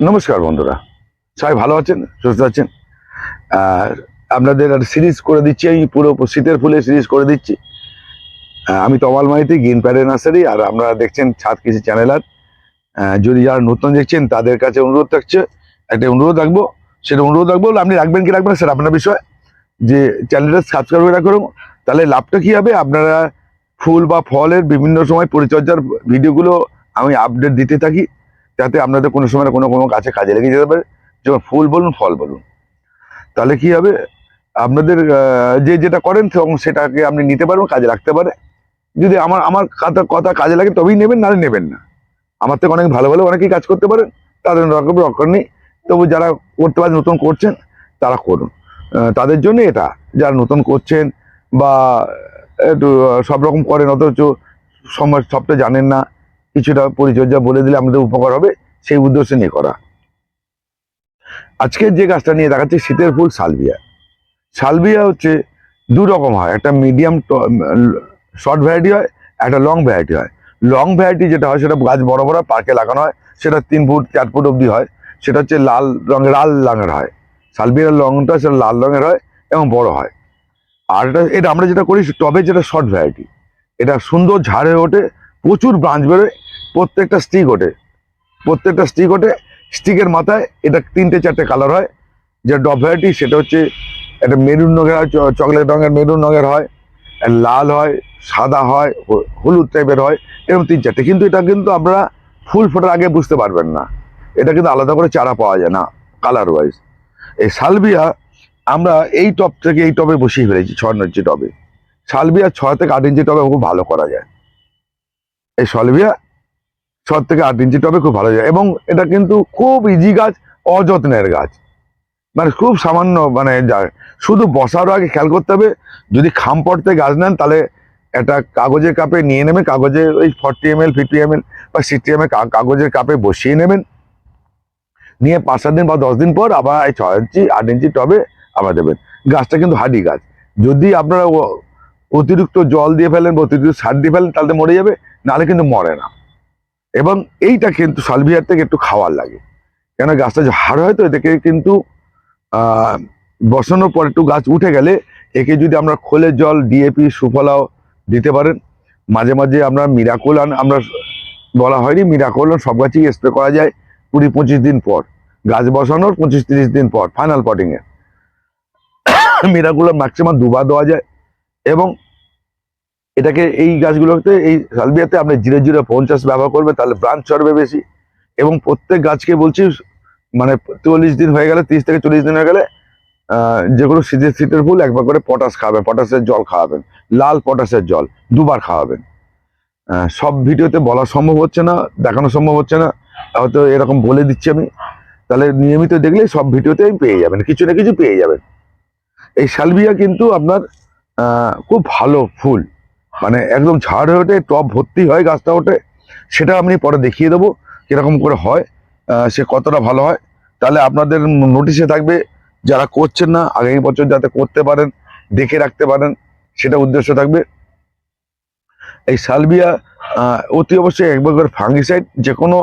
নমস্কার বন্ধুরা। সবাই ভালো আছেন? সুস্থ আছেন? আর আপনাদের একটা সিরিজ করে দিচ্ছি আমি পুরো শীতের ফুলে সিরিজ করে দিচ্ছি। আমি তমাল মাইতি গ্রিন প্যাডে নার্সারি আর আপনারা দেখছেন ছাদ কৃষি চ্যানেল আর। যদি যারা নতুন দেখছেন, তাদের কাছে অনুরোধ থাকছে, একটা অনুরোধ রাখব, সেটা অনুরোধ রাখব, আপনি রাখবেন কি রাখবেন সেটা আপনার বিষয়। যে চ্যানেলটা সাবস্ক্রাইব করে রাখুন, তাহলে লাভটা কি হবে? আপনারা ফুল বা ফলের বিভিন্ন সময় পরিচর্যার ভিডিওগুলো আমি আপডেট দিতে থাকি। যাতে আপনাদের কোনো সময় কোনো কোনো কাছে কাজে লেগে যেতে পারে। যেমন ফুল বলুন, ফল বলুন। তাহলে কি হবে? আপনাদের যে যেটা করেন তখন সেটাকে আপনি নিতে পারবেন, কাজে রাখতে পারে। যদি আমার আমার কথা কথা কাজে লাগে তবেই নেবেন, নাহলে নেবেন না। আমার থেকে অনেক ভালো ভালো অনেকেই কাজ করতে পারেন, তাদের রকম রকম নেই। তবু যারা করতে পারেন নতুন করছেন, তারা করুন। তাদের জন্য এটা, যারা নতুন করছেন বা একটু সব রকম করেন, অথচ সময় সবটা জানেন না কিছুটা পরিচর্যা বলে দিলে আমাদের উপকার হবে, সেই উদ্দেশ্যে নিয়ে করা। আজকের যে গাছটা নিয়ে দেখাচ্ছি, শীতের ফুল সালভিয়া। সালভিয়া হচ্ছে দু রকম হয়, একটা মিডিয়াম শর্ট ভ্যারাইটি হয়, একটা লং ভ্যারাইটি হয়। লং ভ্যারাইটি যেটা হয়, সেটা গাছ বড় বড় পার্কে লাগানো হয়, সেটা তিন ফুট, চার ফুট অবধি হয়। সেটা হচ্ছে লাল রঙের লাল রঙের হয়। সালভিয়ার লংটা সেটা লাল রঙের হয় এবং বড় হয়। আর এটা এটা আমরা যেটা করি টবে যেটা শর্ট ভ্যারাইটি এটা সুন্দর ঝাড়ে ওঠে, প্রচুর ব্রাঞ্চ বেরোয় প্রত্যেকটা স্টিক ওঠে। প্রত্যেকটা স্টিক ওঠে। স্টিকের মাথায় এটা তিনটে চারটে কালার হয়। যে ডব ভ্যারাইটি সেটা হচ্ছে একটা মেরুন রঙের চকলেট রঙের, মেরুন রঙের হয় লাল হয়, সাদা হয় হলুদ টাইপের হয়, এরকম তিন চারটে। কিন্তু এটা কিন্তু আপনারা ফুল ফোটার আগে বুঝতে পারবেন না। এটা কিন্তু আলাদা করে চারা পাওয়া যায় না কালার ওয়াইজ এই সালভিয়া আমরা এই টব থেকে এই টবে বসিয়ে ফেলেছি ছ ইঞ্চি টবে। সালভিয়া ছ থেকে আট ইঞ্চি টবে খুব ভালো করা যায়। এই সলভিয়া ছ থেকে আট ইঞ্চি টবে খুব ভালো যায় এবং এটা কিন্তু খুব ইজি গাছ, অযত্নের গাছ। মানে খুব সামান্য মানে যায় শুধু বসার আগে খেয়াল করতে হবে, যদি খাম পড়তে গাছ নেন, তাহলে একটা কাগজের কাপে নিয়ে নেবেন, কাগজে ওই forty M L fifty M L বা সিক্সটি এম এল কাগজের কাপে বসিয়ে নেবেন। নিয়ে পাঁচ সাত দিন বা দশ দিন পর আবার এই ছ ইঞ্চি, আট ইঞ্চি টবে আবার দেবেন। গাছটা কিন্তু হাডি গাছ। যদি আপনারা অতিরিক্ত জল দিয়ে ফেলেন বা অতিরিক্ত সার দিয়ে ফেলেন, তাহলে মরে যাবে, নাহলে কিন্তু মরে না। এবং এইটা কিন্তু সালভিয়ার থেকে একটু খাওয়ার লাগে। কেন গাছটা যে হাড় হয় তো এটাকে কিন্তু বসানোর পর একটু গাছ উঠে গেলে একে যদি আমরা খোলের জল ডিএপি সুফলাও দিতে পারেন। মাঝে মাঝে আমরা মিরাকোল আন, আমরা বলা হয়নি, মিরাকোল সব গাছই স্প্রে করা যায় কুড়ি পঁচিশ দিন পর। গাছ বসানোর পঁচিশ তিরিশ দিন পর ফাইনাল পটিং এ। মিরাকুলো ম্যাক্সিমাম দুবার দেওয়া যায়। এবং এটাকে এই গাছগুলোতে এই সালবিয়াতে আপনি জিরে জিরো পঞ্চাশ ব্যবহার করবে তাহলে ব্রাঞ্চ চড়বে বেশি। এবং প্রত্যেক গাছকে বলছি মানে চল্লিশ দিন হয়ে গেলে তিরিশ থেকে চল্লিশ দিন হয়ে গেলে আহ, যেগুলো শীতের শীতের ফুল একবার করে পটাশ খাওয়াবেন পটাশের জল খাওয়াবেন লাল পটাশের জল দুবার খাওয়াবেন। সব ভিডিওতে বলা সম্ভব হচ্ছে না দেখানো সম্ভব হচ্ছে না হয়তো এরকম বলে দিচ্ছি আমি। তাহলে নিয়মিত দেখলে সব ভিডিওতে পেয়ে যাবেন কিছু না কিছু পেয়ে যাবেন। এই সালভিয়া কিন্তু আপনার খুব ভালো ফুল। মানে একদম ঝাড় হয়ে ওঠে, টপ ভর্তি হয় গাছটা ওঠে, সেটা আমি পরে দেখিয়ে দেবো কীরকম করে হয় সে কতটা ভালো হয়। তাহলে আপনাদের নোটিশে থাকবে, যারা করছেন না, আগামী বছর যাতে করতে পারেন, দেখে রাখতে পারেন, সেটা উদ্দেশ্য থাকবে। এই সালবিয়া অতি অবশ্যই একবার করে ফাঙ্গিসাইড যে কোনো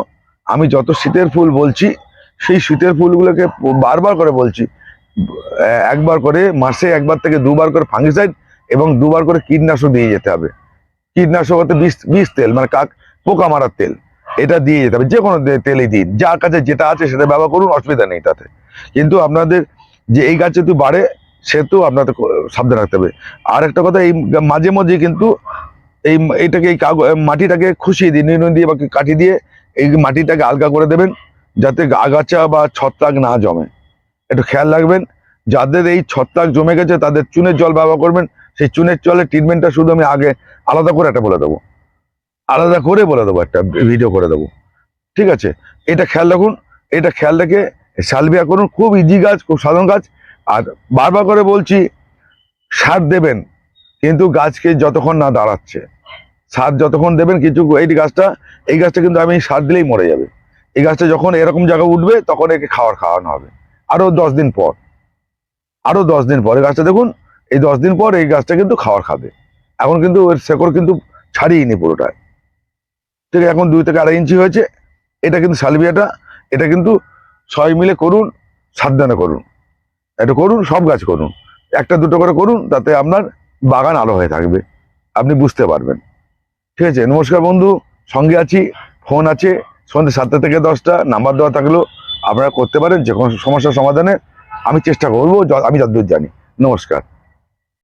আমি যত শীতের ফুল বলছি, সেই শীতের ফুলগুলোকে বারবার করে বলছি একবার করে, মাসে একবার থেকে দুবার করে ফাঙ্গিসাইড এবং দুবার করে কীটনাশক দিয়ে যেতে হবে। কীটনাশক হতে বিষ বিষ তেল মানে কাক পোকা মারার তেল। এটা দিয়ে যেতে হবে যে কোনো তেলই দিন। যার কাছে যেটা আছে সেটা ব্যবহার করুন, অসুবিধা নেই তাতে। কিন্তু আপনাদের যে এই গাছ যেহেতু বাড়ে, সেহেতু আপনাদের সাবধান রাখতে হবে। আর একটা কথা, এই মাঝে মাঝে কিন্তু এই এইটাকে এই কাগজ মাটিটাকে খুশিয়ে দিয়ে নির্ণয় দিয়ে বা কাটি দিয়ে এই মাটিটাকে আলগা করে দেবেন, যাতে আগাছা বা ছত্রাক না জমে। একটু খেয়াল রাখবেন, যাদের এই ছত্রাক জমে গেছে, তাদের চুনের জল ব্যবহার করবেন সেই চুনের জলের ট্রিটমেন্টটা শুধু আমি আগে আলাদা করে একটা বলে দেবো। আলাদা করে বলে দেবো, একটা ভিডিও করে দেবো। ঠিক আছে? এটা খেয়াল রাখুন, এটা খেয়াল রেখে সালভিয়া করুন, খুব ইজি গাছ খুব সাধারণ গাছ আর বারবার করে বলছি, সার দেবেন, কিন্তু গাছকে যতক্ষণ না দাঁড়াচ্ছে, সার যতক্ষণ দেবেন কিছু, এই গাছটা এই গাছটা কিন্তু আমি সার দিলেই মরে যাবে। এই গাছটা যখন এরকম জায়গায় উঠবে, তখন একে খাওয়ার খাওয়ানো হবে। আরও দশ দিন পর আরও দশ দিন পর, এই গাছটা দেখুন এই দশ দিন পর এই গাছটা কিন্তু খাওয়ার খাবে। এখন কিন্তু ওর শেকড় কিন্তু ছাড়িয়েনি পুরোটায় ঠিক এখন দুই থেকে আড়াই ইঞ্চি হয়েছে। এটা কিন্তু সালভিয়াটা, এটা কিন্তু সবাই মিলে করুন, সাবধানে করুন। এটা করুন, সব গাছ করুন। একটা দুটো করে করুন, তাতে আপনার বাগান আলো হয়ে থাকবে। আপনি বুঝতে পারবেন। ঠিক আছে, নমস্কার বন্ধু, সঙ্গে আছি, ফোন আছে, সন্ধ্যে সাতটা থেকে দশটা, নাম্বার দেওয়া থাকলেও আপনারা করতে পারেন যে কোনো সমস্যার সমাধানে আমি চেষ্টা করব আমি যতদূর জানি। নমস্কার।